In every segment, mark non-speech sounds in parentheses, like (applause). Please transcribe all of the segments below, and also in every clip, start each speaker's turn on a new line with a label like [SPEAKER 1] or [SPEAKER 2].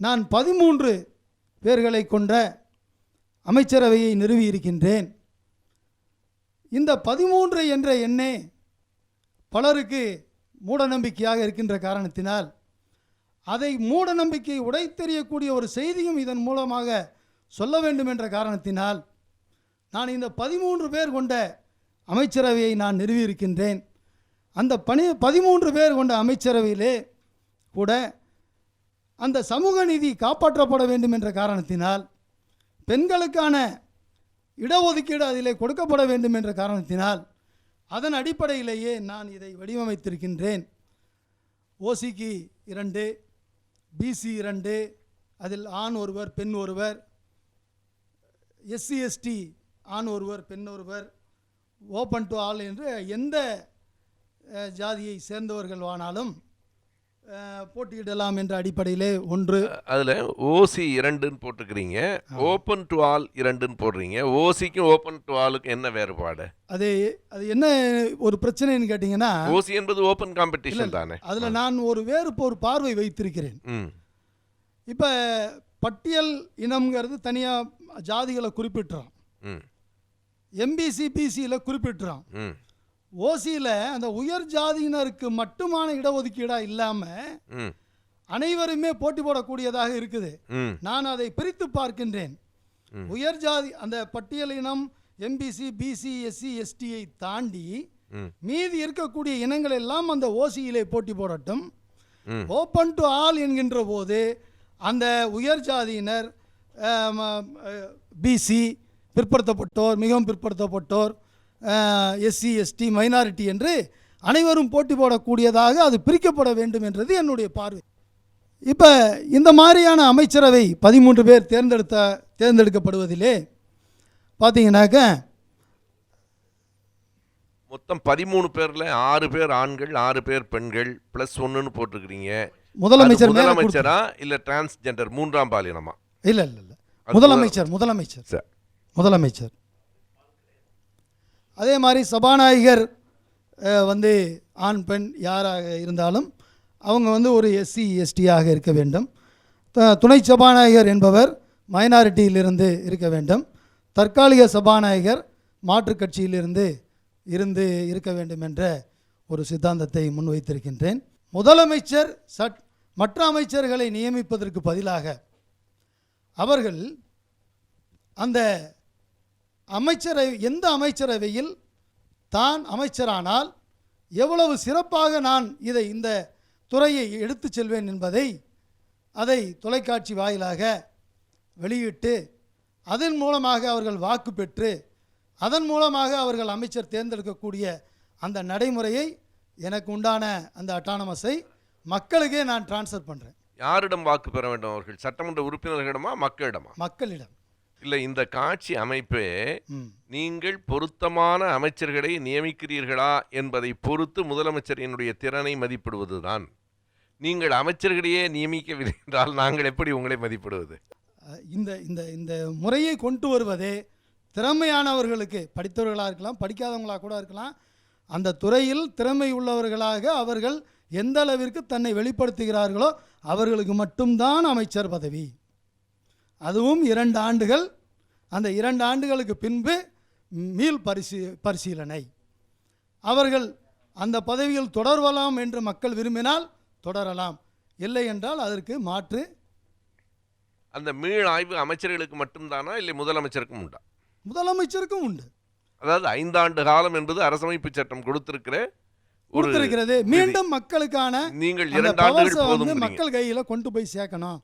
[SPEAKER 1] நான் பதிமூன்று பேர்களை கொண்ட அமைச்சரவையை நிறுவியிருக்கின்றேன். இந்த பதிமூன்று என்ற எண்ணே பலருக்கு மூடநம்பிக்கையாக இருக்கின்ற காரணத்தினால் அதை மூடநம்பிக்கையை உடைத்தெறியக்கூடிய ஒரு செய்தியும் இதன் மூலமாக சொல்ல வேண்டும் என்ற காரணத்தினால் நான் இந்த பதிமூன்று பேர் கொண்ட அமைச்சரவையை நான் நிறுவியிருக்கின்றேன். அந்த பணி பதிமூன்று பேர் கொண்ட அமைச்சரவையிலே கூட அந்த சமூக நீதி காப்பாற்றப்பட வேண்டும் என்ற காரணத்தினால் பெண்களுக்கான இடஒதுக்கீடு அதிலே கொடுக்கப்பட வேண்டும் என்ற காரணத்தினால் அதன் அடிப்படையிலேயே நான் இதை வடிவமைத்திருக்கின்றேன். ஓசிக்கு இரண்டு பிசி இரண்டு அதில் ஆண் ஒருவர் பெண் ஒருவர் எஸ்சி எஸ்டி ஆண் ஒருவர் பெண் ஒருவர் ஓப்பன் டு ஆல் என்று எந்த ஜாதியை சேர்ந்தவர்கள் ஆனாலும் போட்டியிடலாம் என்ற அடிப்படையிலே ஒன்று.
[SPEAKER 2] அதில் ஓசி இரண்டுன்னு போட்டுக்கிறீங்க. ஓப்பன் டு ஆல் இரண்டுன்னு போடுறீங்க. ஓசிக்கும் ஓப்பன் டு ஆலுக்கும் என்ன வேறுபாடு?
[SPEAKER 1] அது அது என்ன ஒரு பிரச்சனைன்னு கேட்டிங்கன்னா
[SPEAKER 2] ஓசி என்பது ஓப்பன் காம்படிஷன் தானே?
[SPEAKER 1] அதில் நான் ஒரு வேறு ஒரு பார்வை வைத்திருக்கிறேன். இப்போ பட்டியல் இனம்ங்கிறது தனியாக ஜாதிகளை குறிப்பிட்டுறோம். எம்பிசி பிசியில் குறிப்பிட்டுறோம்.
[SPEAKER 2] ம்.
[SPEAKER 1] ஓசியில் அந்த உயர் ஜாதியினருக்கு மட்டுமான இடஒதுக்கீடாக இல்லாமல் அனைவருமே போட்டி போடக்கூடியதாக இருக்குது. நான் அதை பிரித்து பார்க்கின்றேன். உயர் ஜாதி அந்த பட்டியல் இனம் எம்பிசி பிசி எஸ்சி எஸ்டியை தாண்டி மீதி இருக்கக்கூடிய இனங்கள் எல்லாம் அந்த ஓசியிலே போட்டி போடட்டும். ஓப்பன் டு ஆல் என்கின்ற போது அந்த உயர் ஜாதியினர் பிசி பிற்படுத்தப்பட்டோர் மிகவும் பிற்படுத்தப்பட்டோர் எஸ்சி எஸ்டி மைனாரிட்டி என்று அனைவரும் போட்டி போடக்கூடியதாக அது பிரிக்கப்பட வேண்டும் என்றது என்னுடைய பார்வை. இப்போ இந்த மாதிரியான அமைச்சரவை பதிமூன்று பேர் தேர்ந்தெடுத்த தேர்ந்தெடுக்கப்படுவதிலே பார்த்தீங்கன்னாக்க
[SPEAKER 2] மொத்தம் பதிமூணு பேர்ல ஆறு பேர் ஆண்கள் ஆறு பேர் பெண்கள் ப்ளஸ் ஒன்றுன்னு போட்டிருக்கிறீங்க.
[SPEAKER 1] முதலமைச்சர்
[SPEAKER 2] முதலமைச்சரா இல்ல டிரான்ஸ்ஜெண்டர் மூன்றாம் பாலினமா?
[SPEAKER 1] இல்லை இல்லை இல்லை. முதலமைச்சர். முதலமைச்சர்.
[SPEAKER 2] சரி.
[SPEAKER 1] முதலமைச்சர். அதே மாதிரி சபாநாயகர் வந்து ஆண் பெண் யாராக இருந்தாலும் அவங்க வந்து ஒரு எஸ்சி எஸ்டியாக இருக்க வேண்டும். த- துணை சபாநாயகர் என்பவர் மைனாரிட்டியிலிருந்து இருக்க வேண்டும். தற்காலிக சபாநாயகர் மாற்றுக் கட்சியிலிருந்து இருந்து இருக்க வேண்டும் என்ற ஒரு சித்தாந்தத்தை முன்வைத்திருக்கின்றேன். முதலமைச்சர் சட் மற்ற அமைச்சர்களை நியமிப்பதற்கு பதிலாக அவர்கள் அந்த அமைச்சரவை எந்த அமைச்சரவையில் தான் அமைச்சரானால் எவ்வளவு சிறப்பாக நான் இதை இந்த துறையை எடுத்துச் செல்வேன் என்பதை அதை தொலைக்காட்சி வாயிலாக வெளியிட்டு அதன் மூலமாக அவர்கள் வாக்கு பெற்று அதன் மூலமாக அவர்கள் அமைச்சர் தேர்ந்தெடுக்கக்கூடிய அந்த நடைமுறையை எனக்கு உண்டான அந்த அட்டானமஸை மக்களுக்கே நான் ட்ரான்ஸ்ஃபர் பண்ணுறேன்
[SPEAKER 2] யாரிடம் வாக்கு பெற வேண்டும் அவர்கள்? சட்டமன்ற உறுப்பினர்களிடமா மக்களிடமா?
[SPEAKER 1] மக்களிடம்.
[SPEAKER 2] இல்ல இந்த காட்சி அமைப்பே நீங்கள் பொருத்தமான அமைச்சர்களை நியமிக்கிறீர்களா என்பதை பொறுத்து முதலமைச்சரினுடைய திறனை மதிப்பிடுவதுதான். நீங்கள் அமைச்சர்களையே நியமிக்கவில்லை என்றால் நாங்கள் எப்படி உங்களை மதிப்பிடுவது?
[SPEAKER 1] இந்த இந்த இந்த முறையை கொண்டு வருவதே திறமையானவர்களுக்கு படித்தவர்களாக இருக்கலாம் படிக்காதவங்களாக கூட இருக்கலாம் அந்த துறையில் திறமை உள்ளவர்களாக அவர்கள் எந்த அளவிற்கு தன்னை வெளிப்படுத்துகிறார்களோ அவர்களுக்கு மட்டும்தான் அமைச்சர் பதவி. அதுவும் இரண்டு ஆண்டுகள். அந்த இரண்டு ஆண்டுகளுக்கு பின்பு மீள் பரிசீ பரிசீலனை. அவர்கள் அந்த பதவியில் தொடரலாம் என்று மக்கள் விரும்பினால் தொடரலாம். இல்லை என்றால் அதற்கு மாற்று.
[SPEAKER 2] அந்த மீள் ஆய்வு அமைச்சர்களுக்கு மட்டும்தானா? இல்லை முதலமைச்சருக்கும் உண்டா?
[SPEAKER 1] முதலமைச்சருக்கும் உண்டு.
[SPEAKER 2] அதாவது ஐந்தாண்டு காலம் என்பது அரசமைப்பு சட்டம் கொடுத்திருக்கிற
[SPEAKER 1] கொடுத்திருக்கிறது. மீண்டும் மக்களுக்கான
[SPEAKER 2] நீங்கள் இரண்டு
[SPEAKER 1] மக்கள் கையில் கொண்டு போய் சேர்க்கணும்.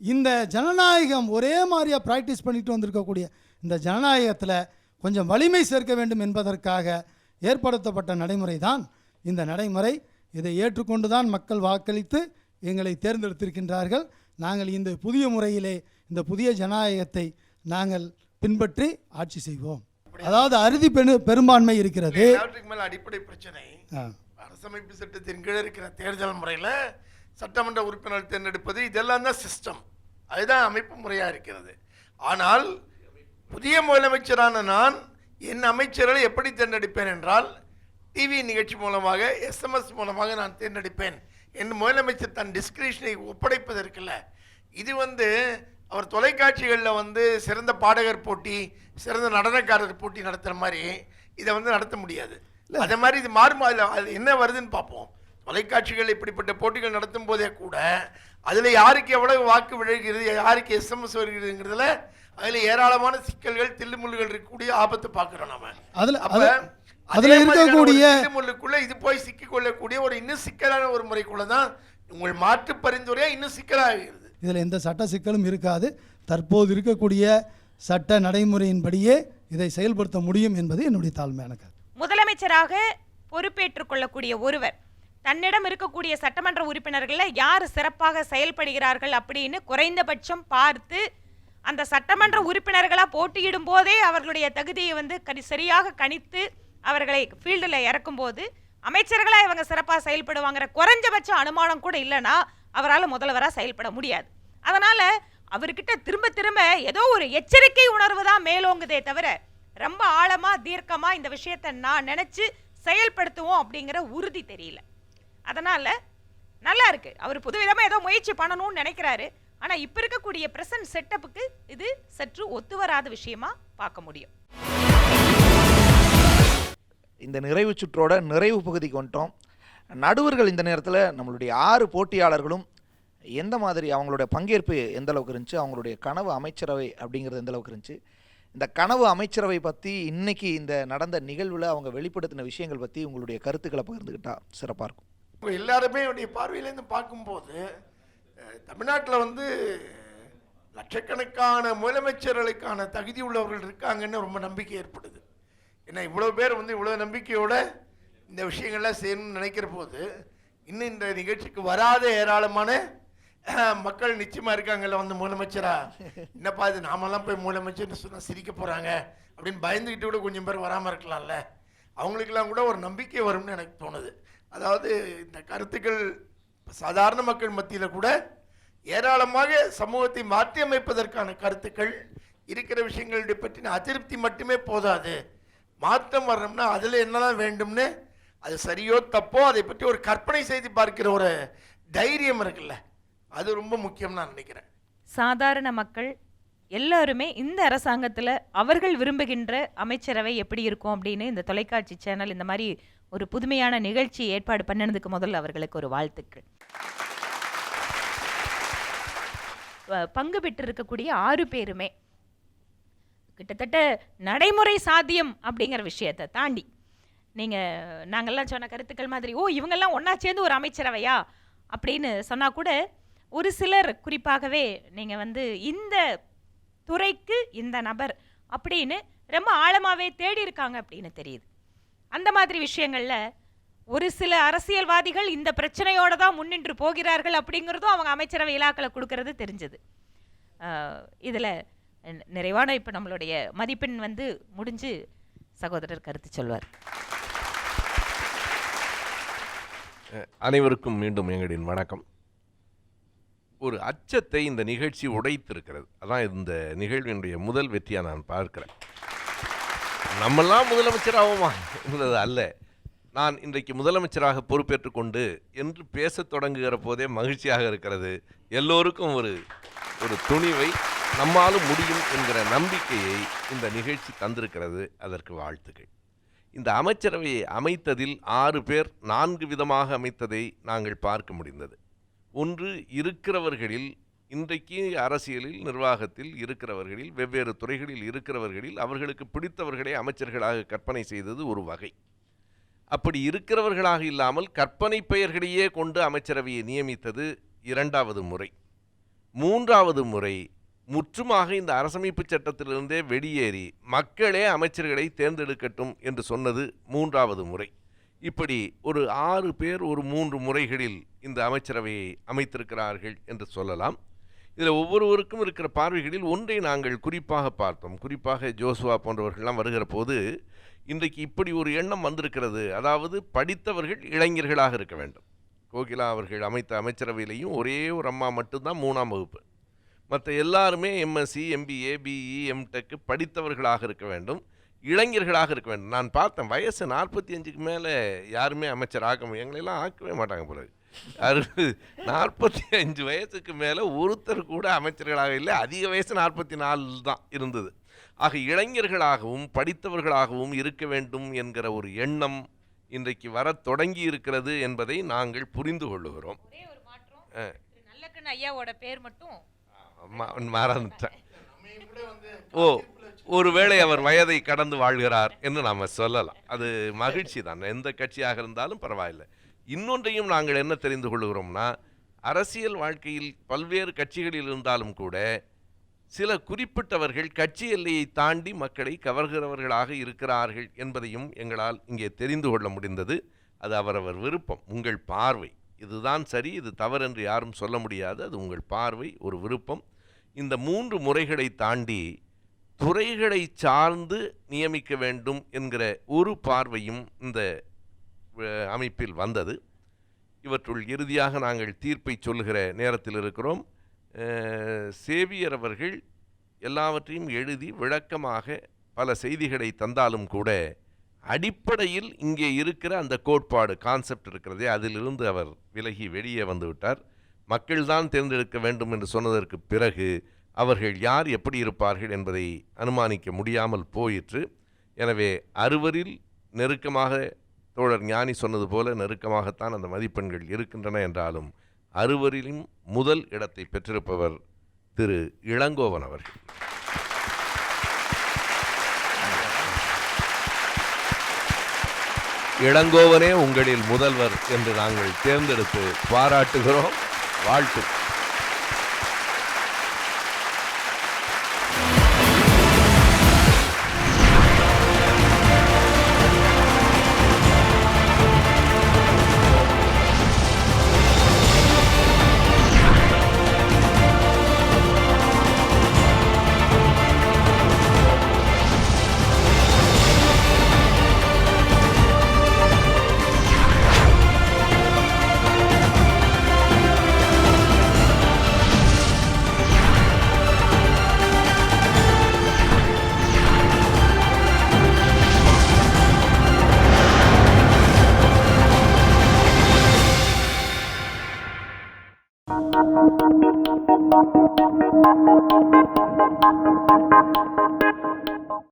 [SPEAKER 1] இந்த ஜனநாயகம் ஒரே மாதிரியாக ப்ராக்டிஸ் பண்ணிட்டு வந்திருக்கக்கூடிய இந்த ஜனநாயகத்தில் கொஞ்சம் வலிமை சேர்க்க வேண்டும் என்பதற்காக ஏற்படுத்தப்பட்ட நடைமுறை தான் இந்த நடைமுறை இதை ஏற்றுக்கொண்டு தான் மக்கள் வாக்களித்து எங்களை தேர்ந்தெடுத்திருக்கின்றார்கள். நாங்கள் இந்த புதிய முறையிலே இந்த புதிய ஜனநாயகத்தை நாங்கள் பின்பற்றி ஆட்சி செய்வோம். அதாவது அறுதி பெரு பெரும்பான்மை இருக்கிறது.
[SPEAKER 3] அடிப்படை பிரச்சனை. அரசமைப்பு சட்டத்தின் கீழ் இருக்கிற தேர்தல் முறையில் சட்டமன்ற உறுப்பினர் தேர்ந்தெடுப்பது இதெல்லாம் தான் சிஸ்டம் அதுதான் அமைப்பு முறையாக இருக்கிறது. ஆனால் புதிய முதலமைச்சரான நான் என் அமைச்சர்களை எப்படி தேர்ந்தெடுப்பேன் என்றால் டிவி நிகழ்ச்சி மூலமாக எஸ்எம்எஸ் மூலமாக நான் தேர்ந்தெடுப்பேன் என் முதலமைச்சர் தன் டிஸ்கிரிப்ஷனை ஒப்படைப்பதற்கில்ல. இது வந்து அவர் தொலைக்காட்சிகளில் வந்து சிறந்த பாடகர் போட்டி சிறந்த நடனக்காரர் போட்டி நடத்துகிற மாதிரி இதை வந்து நடத்த முடியாது. அதே மாதிரி இது மாறுமா அதில் அது என்ன வருதுன்னு பார்ப்போம். தொலைக்காட்சிகள் இப்படிப்பட்ட போட்டிகள் நடத்தும் போதே கூட அதில் யாருக்கு எவ்வளவு வாக்கு விழுகிறது யாருக்கு எஸ்எம்எஸ் வருகிறதுங்கிறதுல அதில் ஏராளமான சிக்கல்கள் தில்லுமுள்ளுகள் இருக்கக்கூடிய ஆபத்து பார்க்குறோம் நாம.
[SPEAKER 1] அதில்
[SPEAKER 3] அப்ப
[SPEAKER 1] அது
[SPEAKER 3] அதே
[SPEAKER 1] அதில் இருக்கக்கூடிய
[SPEAKER 3] தில்லுமுள்ளுக்குள்ள இது போய் சிக்கிக்கொள்ளக்கூடிய ஒரு இன்னும் சிக்கலான ஒரு முறைக்குள்ள தான் உங்கள் மாற்று பரிந்துரையா இன்னும் சிக்கலாகிறது
[SPEAKER 1] இதில் எந்த சட்ட சிக்கலும் இருக்காது. தற்போது இருக்கக்கூடிய சட்ட நடைமுறையின்படியே இதை செயல்படுத்த முடியும் என்பது என்னுடைய தாழ்மையான கருத்து.
[SPEAKER 4] முதலமைச்சராக பொறுப்பேற்றுக் கொள்ளக்கூடிய ஒருவர் தன்னிடம் இருக்கக்கூடிய சட்டமன்ற உறுப்பினர்களில் யார் சிறப்பாக செயல்படுகிறார்கள் அப்படின்னு குறைந்தபட்சம் பார்த்து அந்த சட்டமன்ற உறுப்பினர்களாக போட்டியிடும் போதே அவர்களுடைய தகுதியை வந்து கணி சரியாக கணித்து அவர்களை ஃபீல்டில் இறக்கும்போது அமைச்சர்களாக இவங்க சிறப்பாக செயல்படுவாங்கிற குறைஞ்சபட்ச அனுமானம் கூட இல்லைன்னா அவரால் முதல்வராக செயல்பட முடியாது. அதனால் அவர்கிட்ட திரும்ப திரும்ப ஏதோ ஒரு எச்சரிக்கை உணர்வு தான் மேலோங்குதே தவிர ரொம்ப ஆழமாக தீர்க்கமாக இந்த விஷயத்தை நான் நினச்சி செயல்படுத்துவோம் அப்படிங்கிற உறுதி தெரியல. அதனால் நல்லா இருக்கு. அவர் புதுவிதமாக ஏதோ முயற்சி பண்ணணும்னு நினைக்கிறாரு. ஆனால் இப்போ இருக்கக்கூடிய பிரசன்ட் செட்டப்புக்கு இது சற்று ஒத்து வராத விஷயமா பார்க்க முடியும்.
[SPEAKER 5] இந்த நிறைவு சுற்றோட நிறைவு பகுதிக்கு வந்துட்டோம். நடுவர்கள் இந்த நேரத்தில் நம்மளுடைய ஆறு போட்டியாளர்களும் எந்த மாதிரி அவங்களுடைய பங்கேற்பு எந்த அளவுக்கு இருந்துச்சு அவங்களுடைய கனவு அமைச்சரவை அப்படிங்கிறது எந்த அளவுக்கு இருந்துச்சு இந்த கனவு அமைச்சரவை பற்றி இன்னைக்கு இந்த நடந்த நிகழ்வில் அவங்க வெளிப்படுத்தின விஷயங்கள் பற்றி உங்களுடைய கருத்துக்களை பகிர்ந்துக்கிட்டா சிறப்பாக இருக்கும்.
[SPEAKER 3] இப்போ எல்லாருமே என்னுடைய பார்வையிலேருந்து பார்க்கும்போது தமிழ்நாட்டில் வந்து லட்சக்கணக்கான முதலமைச்சர்களுக்கான தகுதி உள்ளவர்கள் இருக்காங்கன்னு ரொம்ப நம்பிக்கை ஏற்படுது. ஏன்னா இவ்வளோ பேர் வந்து இவ்வளோ நம்பிக்கையோட இந்த விஷயங்கள்லாம் செய்யணும்னு நினைக்கிற போது இன்னும் இந்த நிகழ்ச்சிக்கு வராத ஏராளமான மக்கள் நிச்சயமாக இருக்காங்கல்ல வந்து முதலமைச்சரா? என்னப்பா இது நாமெல்லாம் போய் முதலமைச்சர்னு சொன்னால் சிரிக்க போகிறாங்க அப்படின்னு பயந்துக்கிட்டு கூட கொஞ்சம் பேர் வராமல் இருக்கலாம்ல? அவங்களுக்கெல்லாம் கூட ஒரு நம்பிக்கை வரும்னு எனக்கு தோணுது. அதாவது இந்த கருத்துக்கள் சாதாரண மக்கள் மத்தியில் கூட ஏராளமாக சமூகத்தை மாற்றி அமைப்பதற்கான கருத்துக்கள் இருக்கிற விஷயங்களுடைய பற்றின அதிருப்தி மட்டுமே போதாது. மாற்றம் வரணும்னா அதில் என்னதான் வேண்டும்னு அது சரியோ தப்போ அதை பற்றி ஒரு கற்பனை செய்து பார்க்கிற ஒரு தைரியம் இருக்குல்ல. அது ரொம்ப முக்கியம் நான் நினைக்கிறேன்.
[SPEAKER 4] சாதாரண மக்கள் எல்லாருமே இந்த அரசாங்கத்தில் அவர்கள் விரும்புகின்ற அமைச்சரவை எப்படி இருக்கும் அப்படின்னு இந்த தொலைக்காட்சி சேனல் இந்த மாதிரி ஒரு புதுமையான நிகழ்ச்சி ஏற்பாடு பண்ணினதுக்கு முதல்ல அவர்களுக்கு ஒரு வாழ்த்துக்கள். பங்கு பங்கு பெற்றிருக்கக்கூடிய ஆறு பேருமே கிட்டத்தட்ட நடைமுறை சாத்தியம் அப்படிங்கிற விஷயத்தை தாண்டி நீங்கள் நாங்கள்லாம் சொன்ன கருத்துக்கள் மாதிரி ஓ இவங்கெல்லாம் ஒன்றா சேர்ந்து ஒரு அமைச்சரவையா? அப்படின்னு சொன்னால் கூட ஒரு சிலர் குறிப்பாகவே நீங்கள் வந்து இந்த துறைக்கு இந்த நபர் அப்படின்னு ரொம்ப ஆழமாகவே தேடி இருக்காங்க அப்படின்னு தெரியுது. அந்த மாதிரி விஷயங்களில் ஒரு சில அரசியல்வாதிகள் இந்த பிரச்சனையோடு தான் முன்னின்று போகிறார்கள் அப்படிங்கிறதும் அவங்க அமைச்சரவை இலாக்களை கொடுக்கறது தெரிஞ்சது. இதில் நிறைவான இப்போ நம்மளுடைய மதிப்பெண் வந்து முடிஞ்சு சகோதரர் கருத்து சொல்வார்.
[SPEAKER 2] அனைவருக்கும் மீண்டும் எங்களின் வணக்கம். ஒரு அச்சத்தை இந்த நிகழ்ச்சி உடைத்திருக்கிறது. அதான் இந்த நிகழ்வினுடைய முதல் வெற்றியாக நான் பார்க்கிறேன். நம்மெல்லாம் முதலமைச்சராகுமா என்பது அல்ல. நான் இன்றைக்கு முதலமைச்சராக பொறுப்பேற்று கொண்டு என்று பேசத் தொடங்குகிற போதே மகிழ்ச்சியாக இருக்கிறது. எல்லோருக்கும் ஒரு ஒரு துணிவை நம்மாலும் முடியும் என்கிற நம்பிக்கையை இந்த நிகழ்ச்சி தந்திருக்கிறது. அதற்கு வாழ்த்துக்கள். இந்த அமைச்சரவையை அமைத்ததில் ஆறு பேர் நான்கு விதமாக அமைத்ததை நாங்கள் பார்க்க முடிந்தது. ஒன்று இருக்கிறவர்களில் இன்றைக்கு அரசியலில் நிர்வாகத்தில் இருக்கிறவர்களில் வெவ்வேறு துறைகளில் இருக்கிறவர்களில் அவர்களுக்கு பிடித்தவர்களை அமைச்சர்களாக கற்பனை செய்தது ஒரு வகை. அப்படி இருக்கிறவர்களாக இல்லாமல் கற்பனை பெயர்களையே கொண்டு அமைச்சரவையை நியமித்தது இரண்டாவது முறை. மூன்றாவது முறை முற்றுமாக இந்த அரசமைப்பு சட்டத்திலிருந்தே வெளியேறி மக்களே அமைச்சர்களை தேர்ந்தெடுக்கட்டும் என்று சொன்னது மூன்றாவது முறை. இப்படி ஒரு ஆறு பேர் ஒரு மூன்று முறைகளில் இந்த அமைச்சரவையை அமைத்திருக்கிறார்கள் என்று சொல்லலாம். இதில் ஒவ்வொருவருக்கும் இருக்கிற பார்வைகளில் ஒன்றை நாங்கள் குறிப்பாக பார்த்தோம். குறிப்பாக ஜோசுவா போன்றவர்கள்லாம் வருகிற போது இன்றைக்கு இப்படி ஒரு எண்ணம் வந்திருக்கிறது. அதாவது படித்தவர்கள் இளைஞர்களாக இருக்க வேண்டும். கோகிலா அவர்கள் அமைத்த அமைச்சரவையிலையும் ஒரே ஒரு அம்மா மட்டும்தான் மூணாம் வகுப்பு. மற்ற எல்லாருமே எம்எஸ்சி எம்பிஏ பிஇ எம்டெக்கு படித்தவர்களாக இருக்க வேண்டும். இளைஞர்களாக இருக்க வேண்டும். நான் பார்த்தேன் வயசு நாற்பத்தி அஞ்சுக்கு மேலே யாருமே அமைச்சர் ஆக்க முடியும் எங்களெல்லாம் ஆக்கவே மாட்டாங்க போல. அறுபது நாற்பத்தி அஞ்சு வயசுக்கு மேலே ஒருத்தர் கூட அமைச்சர்களாக இல்லை. அதிக வயசு நாற்பத்தி நாலு தான் இருந்தது. ஆக இளைஞர்களாகவும் படித்தவர்களாகவும் இருக்க வேண்டும் என்கிற ஒரு எண்ணம் இன்றைக்கு வரத் தொடங்கி இருக்கிறது என்பதை நாங்கள் புரிந்து கொள்ளுகிறோம்.
[SPEAKER 4] ஐயாவோட பேர் மட்டும்
[SPEAKER 2] மறந்துட்டேன் (laughs) ஓ. ஒருவேளை அவர் வயதை கடந்து வாழ்கிறார் என்று நாம் சொல்லலாம். அது மகிழ்ச்சி தான். எந்த கட்சியாக இருந்தாலும் பரவாயில்லை. இன்னொன்றையும் நாங்கள் என்ன தெரிந்து கொள்கிறோம்னா அரசியல் வாழ்க்கையில் பல்வேறு கட்சிகளில் இருந்தாலும் கூட சில குறிப்பிட்டவர்கள் கட்சி எல்லையை தாண்டி மக்களை கவர்கிறவர்களாக இருக்கிறார்கள் என்பதையும் எங்களால் இங்கே தெரிந்து கொள்ள முடிந்தது. அது அவரவர் விருப்பம். உங்கள் பார்வை. இதுதான் சரி இது தவறென்று யாரும் சொல்ல முடியாது. அது உங்கள் பார்வை ஒரு விருப்பம். இந்த மூன்று முறைகளை தாண்டி துறைகளை சார்ந்து நியமிக்க வேண்டும் என்கிற ஒரு பார்வையும் இந்த அமைப்பில் வந்தது. இவற்றுள் இறுதியாக நாங்கள் தீர்ப்பை சொல்லுகிற நேரத்தில் இருக்கிறோம். சேவியர் அவர்கள் எல்லாவற்றையும் எழுதி விளக்கமாக பல செய்திகளை தந்தாலும் கூட அடிப்படையில் இங்கே இருக்கிற அந்த கோட்பாடு கான்செப்ட் இருக்கிறதே அதிலிருந்து அவர் விலகி வெளியே வந்துவிட்டார் மக்கள்தான் தேர்ந்தெடுக்க வேண்டும் என்று சொன்னதற்கு பிறகு அவர்கள் யார் எப்படி இருப்பார்கள் என்பதை அனுமானிக்க முடியாமல் போயிற்று. எனவே அறுவரில் நெருக்கமாக தோழர் ஞானி சொன்னது போல நெருக்கமாகத்தான் அந்த மதிப்பெண்கள் இருக்கின்றன என்றாலும் அறுவரிலும் முதல் இடத்தை பெற்றிருப்பவர் திரு இளங்கோவன் அவர்கள். இளங்கோவனே உங்களில் முதல்வர் என்று நாங்கள் தேர்ந்தெடுத்து பாராட்டுகிறோம். வாழ்த்து.